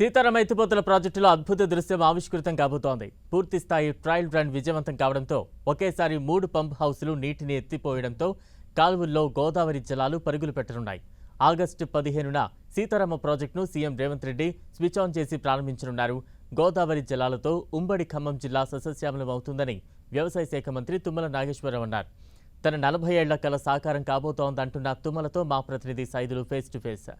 సీతారామ ఎత్తిపోతల ప్రాజెక్టులో అద్భుత దృశ్యం ఆవిష్కృతం కాబోతోంది. పూర్తి స్థాయి ట్రయల్ రన్ విజయవంతం కావడంతో ఒకేసారి మూడు పంప్ హౌస్లు నీటిని ఎత్తిపోయడంతో కాలువల్లో గోదావరి జలాలు పరుగులు పెట్టనున్నాయి. ఆగస్టు పదిహేనున సీతారామ ప్రాజెక్టును CM Revanth Reddy switch on చేసి ప్రారంభించనున్నారు. గోదావరి జలాలతో ఉమ్మడి ఖమ్మం జిల్లా సస్యశ్యామలం అవుతుందని వ్యవసాయ శాఖ మంత్రి తుమ్మల నాగేశ్వరరావు అన్నారు. తన నలభై ఏళ్ళ కల సాకారం కాబోతోందంటున్న తుమ్మలతో మా ప్రతినిధి సైదులు ఫేస్ టు ఫేస్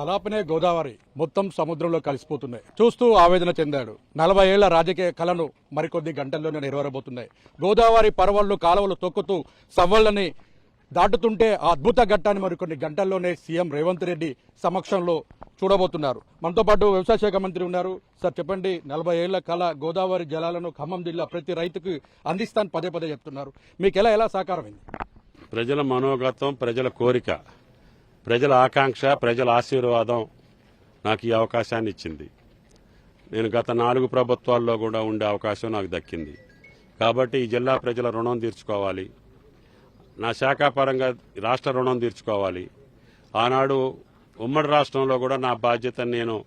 తలాపనే గోదావరి మొత్తం సముద్రంలో కలిసిపోతున్నాయి. చూస్తూ ఆవేదన చెందాడు. నలభై ఏళ్ళ రాజకీయ కళను మరికొద్ది గంటల్లోనే నెరవేరబోతున్నాయి. గోదావరి పర్వాలు కాలువలు తొక్కుతూ సవ్వళ్ళని దాటుతుంటే ఆ అద్భుత ఘట్టాన్ని మరికొన్ని గంటల్లోనే సీఎం రేవంత్ రెడ్డి సమక్షంలో చూడబోతున్నారు. మనతో పాటు వ్యవసాయ శాఖ మంత్రి ఉన్నారు. సార్ చెప్పండి నలభై ఏళ్ళ కళ గోదావరి జలాలను ఖమ్మం జిల్లా ప్రతి రైతుకు అందిస్తాను పదే పదే చెప్తున్నారు. మీకు ఎలా ఎలా సాకారమైంది ప్రజల మనోగతం ప్రజల కోరిక. ప్రజల ఆకాంక్ష ప్రజల ఆశీర్వాదం నాకు ఈ అవకాశాన్ని ఇచ్చింది. నేను గత నాలుగు ప్రభుత్వాల్లో కూడా ఉండే అవకాశం నాకు దక్కింది. కాబట్టి ఈ జిల్లా ప్రజల రుణం తీర్చుకోవాలి. నా శాఖాపరంగా రాష్ట్ర రుణం తీర్చుకోవాలి. ఆనాడు ఉమ్మడి రాష్ట్రంలో కూడా నా బాధ్యత నేను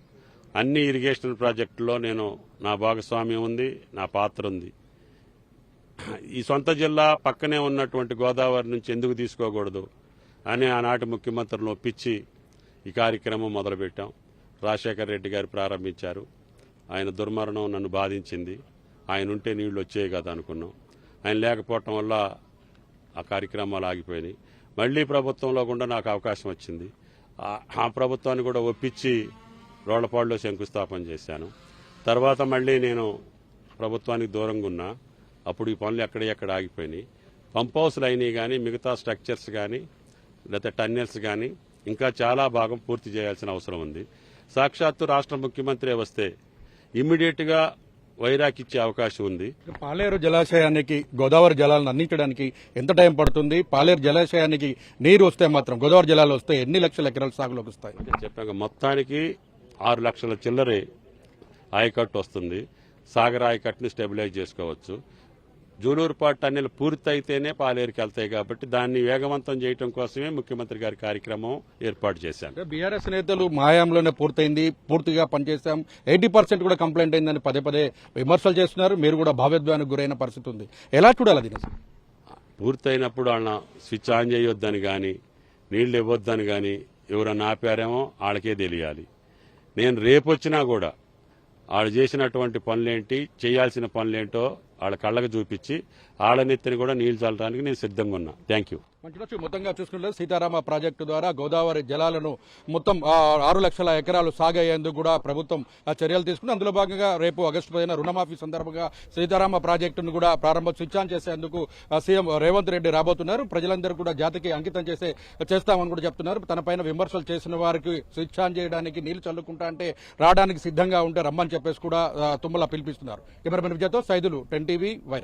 అన్ని ఇరిగేషన్ ప్రాజెక్టుల్లో నేను నా భాగస్వామ్యం ఉంది నా పాత్ర ఉంది. ఈ సొంత జిల్లా పక్కనే ఉన్నటువంటి గోదావరి నుంచి ఎందుకు తీసుకోకూడదు? అని ఆనాటి ముఖ్యమంత్రిని ఒప్పించి ఈ కార్యక్రమం మొదలుపెట్టాం. రాజశేఖర రెడ్డి గారు ప్రారంభించారు. ఆయన దుర్మరణం నన్ను బాధించింది. ఆయన ఉంటే నీళ్ళు వచ్చేవి కదా అనుకున్నాం. ఆయన లేకపోవటం వల్ల ఆ కార్యక్రమాలు ఆగిపోయినాయి. మళ్ళీ ప్రభుత్వంలో కూడా నాకు అవకాశం వచ్చింది. ఆ- ప్రభుత్వాన్ని కూడా ఒప్పించి రోళ్ళపాడులో శంకుస్థాపన చేశాను. తర్వాత మళ్ళీ నేను ప్రభుత్వానికి దూరంగా ఉన్నా. అప్పుడు ఈ పనులు ఎక్కడెక్కడ ఎక్కడ ఆగిపోయినాయి. పంప్ హౌస్లు అయినాయి కానీ మిగతా స్ట్రక్చర్స్ కానీ లేకపోతే టన్నెల్స్ కానీ ఇంకా చాలా భాగం పూర్తి చేయాల్సిన అవసరం ఉంది. సాక్షాత్తు రాష్ట్ర ముఖ్యమంత్రి వస్తే ఇమ్మీడియట్గా వైరాకి ఇచ్చే అవకాశం ఉంది. పాలేరు జలాశయానికి గోదావరి జలాలను అందించడానికి ఎంత టైం పడుతుంది? పాలేరు జలాశయానికి నీరు వస్తే మాత్రం గోదావరి జలాలు వస్తే ఎన్ని లక్షల ఎకరాల సాగులోకి వస్తాయి? చెప్పాక మొత్తానికి ఆరు లక్షల చిల్లరే ఆయకట్టు వస్తుంది. సాగర్ ఆయకట్టుని స్టెబిలైజ్ చేసుకోవచ్చు. జూలూరుపాటు టన్నెల్ పూర్తయితేనే పాలేరుకి వెళ్తాయి కాబట్టి దాన్ని వేగవంతం చేయడం కోసమే ముఖ్యమంత్రి గారి కార్యక్రమం ఏర్పాటు చేశాను బీఆర్ఎస్ నేతలు మాయాంలోనే పూర్తయింది పూర్తిగా పనిచేశాం. ఎయిటీ పర్సెంట్ కూడా కంప్లైంట్ అయిందని పదే పదే విమర్శలు చేస్తున్నారు. మీరు కూడా భావోద్వేగానికి గురైన పరిస్థితి ఉంది. ఎలా చూడాలి అసలు? పూర్తయినప్పుడు వాళ్ళ స్విచ్ ఆన్ చేయొద్దని గాని నీళ్ళు ఇవ్వొద్దని గాని ఎవరన్నా ఆపారేమో వాళ్ళకే తెలియాలి. నేను రేపొచ్చినా కూడా వాళ్ళు చేసినటువంటి పనులేంటి చేయాల్సిన పనులేంటో వాళ్ళ కళ్ళకు చూపించి వాళ్ళ నెత్తిని కూడా నీళ్ళు చల్లడానికి నేను సిద్ధంగా ఉన్నా. థ్యాంక్ యూ మనం మొత్తంగా చూసుకుంటే సీతారామ ప్రాజెక్టు ద్వారా గోదావరి జలాలను మొత్తం ఆరు లక్షల ఎకరాలు సాగయ్యేందుకు కూడా ప్రభుత్వం ఆ, చర్యలు తీసుకుంది. అందులో భాగంగా రేపు ఆగస్టు పదిహేను రుణమాఫీ సందర్భంగా సీతారామ ప్రాజెక్టును కూడా ప్రారంభ స్విచ్ఛాన్ చేసేందుకు సీఎం రేవంత్ రెడ్డి రాబోతున్నారు. ప్రజలందరూ కూడా జాతికి అంకితం చేసే చేస్తామని కూడా చెప్తున్నారు. తన పైన విమర్శలు చేసిన వారికి స్విచ్ ఆన్ చేయడానికి నీళ్ళు చల్లుకుంటా అంటే రావడానికి సిద్ధంగా ఉంటే రమ్మని చెప్పేసి కూడా తుమ్మల పిలిపిస్తున్నారు. కెమెరామెన్ విజయతో సైదులు టెన్ एन टी